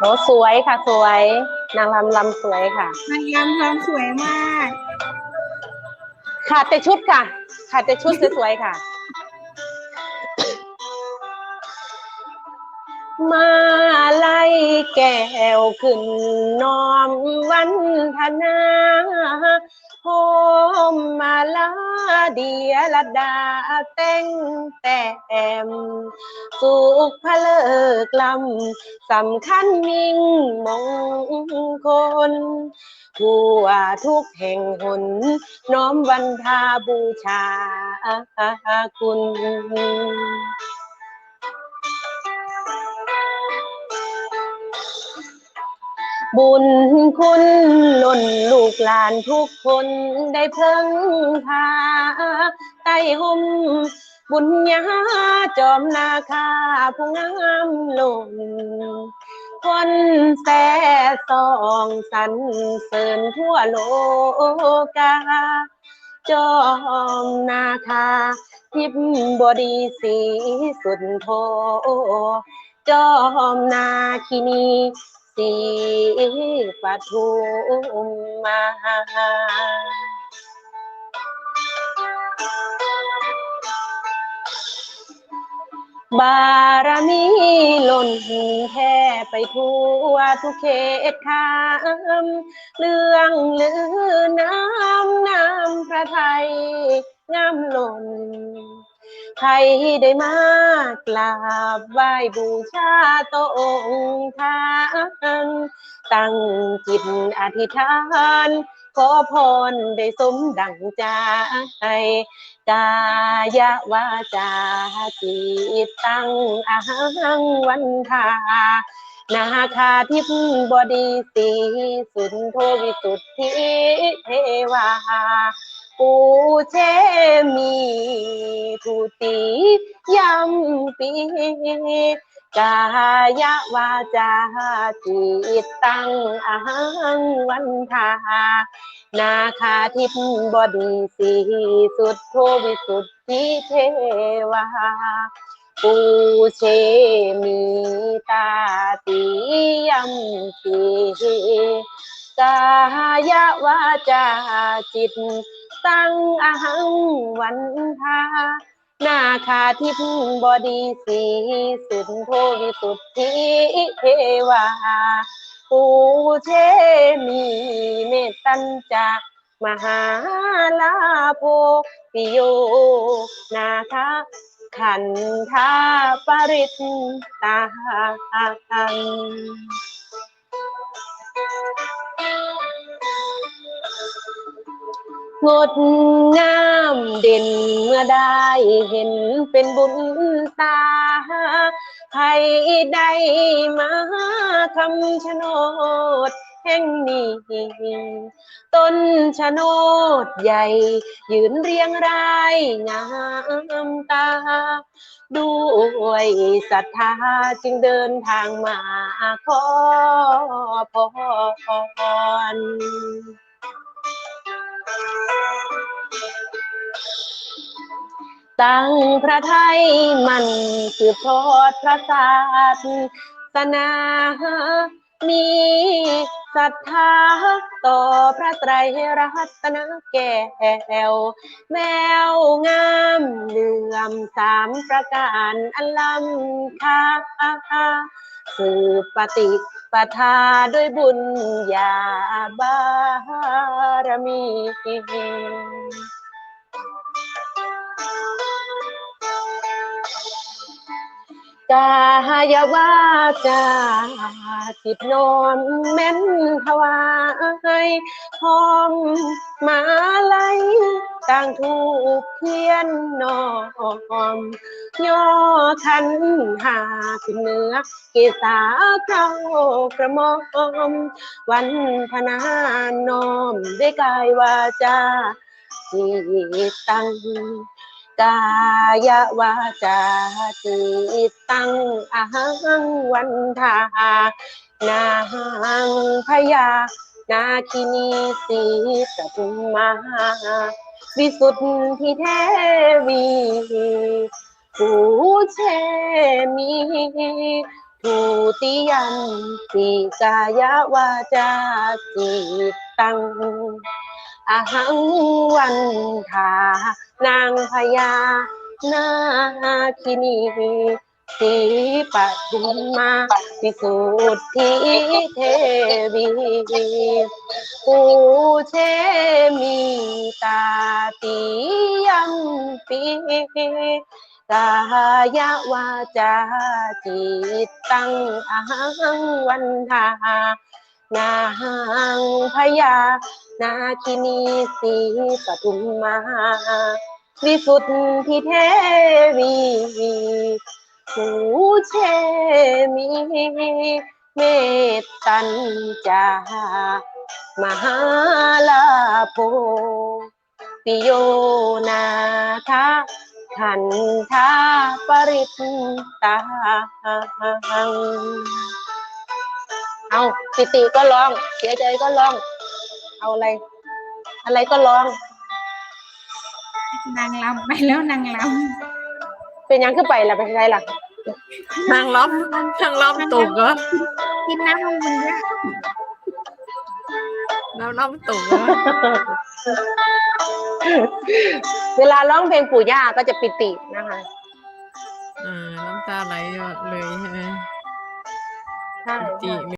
โอ้สวยค่ะ สวย นางรำรำสวยค่ะ นางรำรำสวยมากขาดแต่ชุดค่ะขาดแต่ชุดสวยๆค่ะ มาไล่แก้วขึ้นน้อมวันธนาโฮ มมาลาเดียลดาแต่งแต่มสุขพะเลิกลำสำคัญมิ่งมงคลทั่วทุกแห่งหน น้อมวันทาบูชาคุณ บุญคุณล้นลูกหลานทุกคนได้เพิ่งพาใต้ห่มบุญญาจอมนาคาผู้งามล้นคนแส่สองสรรเสริญทั่วโลกาจอมนาคาทิพย์บดีสีสุดโทจอมนาคินี สีปทุมมาบารมีล้นแค่ไปทั่วทุกเขตคามเรื่องลือน้ำน้ำพระไทยงามล้น ใครได้มากราบไหว้บูชาตองค์ท่านตั้งจิตอธิษฐานขอพรได้สมดังใจกายวาจาจิตตั้งอาหังวันทานาคาทิพย์บดีสีสุนโทวิสุทธิเทวา ปูเชมีทุติยมปีกายวาจาจิตตั้งอังวันทานาคาทิพย์บดีสีสุดโทวิสุทธิเทวาปูเชมีตาติยมสีกายวาจาจิต ตั้งอหังวันทานาคาทิพย์บดีสีสุนโทวิสุทธิเทวาปูเชมีเมตัญจามหาลาโภปิโยนาคาขันธาปริตตา งดงามเด่นเมื่อได้เห็นเป็นบุญตาใครได้มาคำชะโนดแห่งนี้ต้นชะโนดใหญ่ ยืนเรียงรายงามตา ด้วยศรัทธาจึงเดินทางมาขอพร ตั้งพระไทยมันสืบทอดพระศาสนามีศรัทธาต่อพระไตรรัตนแก้วแววงามเหลื่อมสามประการอันล้ำค่าสืบปฏิ ปทาด้วยบุญญาบารมีกายวาจาจิตโนมแม่นถวายพร้อมมา ต่างถูกเทียนนอมย่อขันหาขึ้นเนื้อเกษาเข้ากระมอม วันพนานอมด้วยกายวาจาจิตตั้งกายวาจาจิตตั้งอาหังวันทา นาหังพยา นาคินีสีปทุมมาวิสุทธิเทวีผู้เชมีทุติยันติกายวาจาจิตตังอหังวันทานางพญานาคินี สีปทุมมาพิสุทธิเทวีปูเชมีตาติยัมปีกายวาจาจิตตังอหังวันทานางพญานาคินีสีปทุมมา วิสุทธิเทวี ผู้เชมีเมตตัญจามหาลาโภปิโยนาทาขันธาปริตตังเอาปิติก็ร้อง เสียใจก็ร้อง เอาอะไร อะไรก็ร้อง นางลำไปแล้วนางล เป็นหยังขึ้นไปล่ะเป็นไรล่ะนางล้อมนางล้อมตกเหรอำกินน้ำมันเยอะนางล้อมตกเหรอเวลาร้องเพลงปู่ย่าก็จะปิตินะคะอ่าน้ำตาไหลเลยใช่ไหมใช่จิ